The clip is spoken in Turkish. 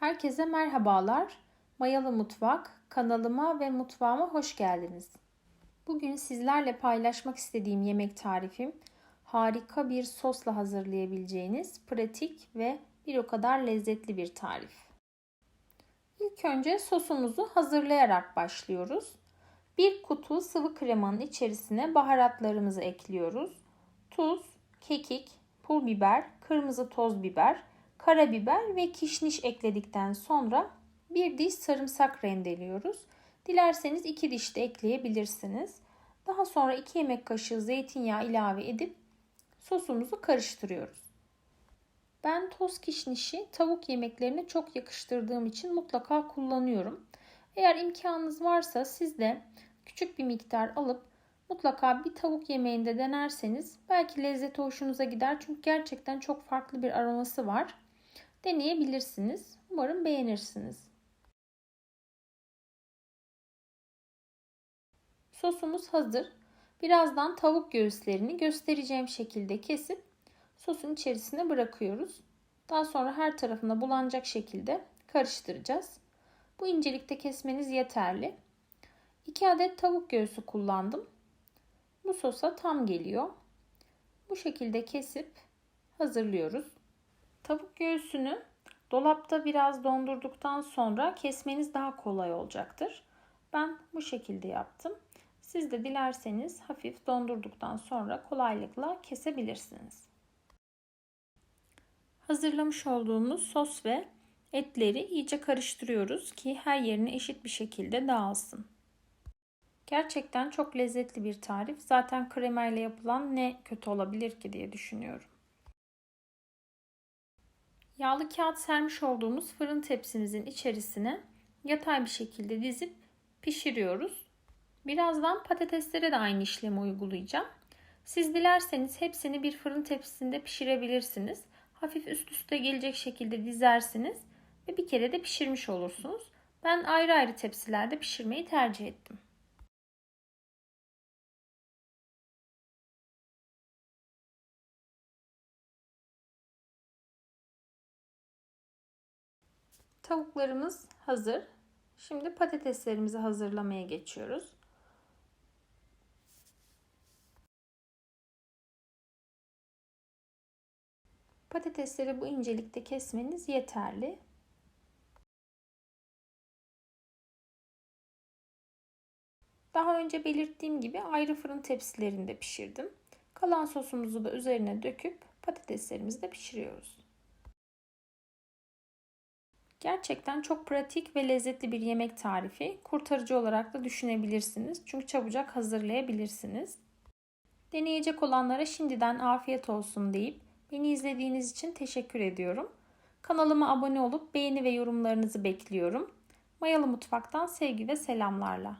Herkese merhabalar. Mayalı Mutfak kanalıma ve mutfağıma hoş geldiniz. Bugün sizlerle paylaşmak istediğim yemek tarifim harika bir sosla hazırlayabileceğiniz pratik ve bir o kadar lezzetli bir tarif. İlk önce sosumuzu hazırlayarak başlıyoruz. Bir kutu sıvı kremanın içerisine baharatlarımızı ekliyoruz. Tuz, kekik, pul biber, kırmızı toz biber, karabiber ve kişniş ekledikten sonra bir diş sarımsak rendeliyoruz. Dilerseniz iki diş de ekleyebilirsiniz. Daha sonra 2 yemek kaşığı zeytinyağı ilave edip sosumuzu karıştırıyoruz. Ben toz kişnişi tavuk yemeklerine çok yakıştırdığım için mutlaka kullanıyorum. Eğer imkanınız varsa siz de küçük bir miktar alıp mutlaka bir tavuk yemeğinde denerseniz belki lezzeti hoşunuza gider. Çünkü gerçekten çok farklı bir aroması var. Deneyebilirsiniz. Umarım beğenirsiniz. Sosumuz hazır. Birazdan tavuk göğüslerini göstereceğim şekilde kesip sosun içerisine bırakıyoruz. Daha sonra her tarafına bulanacak şekilde karıştıracağız. Bu incelikte kesmeniz yeterli. 2 adet tavuk göğsü kullandım. Bu sosa tam geliyor. Bu şekilde kesip hazırlıyoruz. Tavuk göğsünü dolapta biraz dondurduktan sonra kesmeniz daha kolay olacaktır. Ben bu şekilde yaptım. Siz de dilerseniz hafif dondurduktan sonra kolaylıkla kesebilirsiniz. Hazırlamış olduğumuz sos ve etleri iyice karıştırıyoruz ki her yerine eşit bir şekilde dağılsın. Gerçekten çok lezzetli bir tarif. Zaten kremayla yapılan ne kötü olabilir ki diye düşünüyorum. Yağlı kağıt sermiş olduğumuz fırın tepsimizin içerisine yatay bir şekilde dizip pişiriyoruz. Birazdan patateslere de aynı işlemi uygulayacağım. Siz dilerseniz hepsini bir fırın tepsisinde pişirebilirsiniz. Hafif üst üste gelecek şekilde dizersiniz ve bir kere de pişirmiş olursunuz. Ben ayrı ayrı tepsilerde pişirmeyi tercih ettim. Tavuklarımız hazır. Şimdi patateslerimizi hazırlamaya geçiyoruz. Patatesleri bu incelikte kesmeniz yeterli. Daha önce belirttiğim gibi ayrı fırın tepsilerinde pişirdim. Kalan sosumuzu da üzerine döküp patateslerimizi de pişiriyoruz. Gerçekten çok pratik ve lezzetli bir yemek tarifi. Kurtarıcı olarak da düşünebilirsiniz. Çünkü çabucak hazırlayabilirsiniz. Deneyecek olanlara şimdiden afiyet olsun deyip beni izlediğiniz için teşekkür ediyorum. Kanalıma abone olup beğeni ve yorumlarınızı bekliyorum. Mayalı Mutfak'tan sevgi ve selamlarla.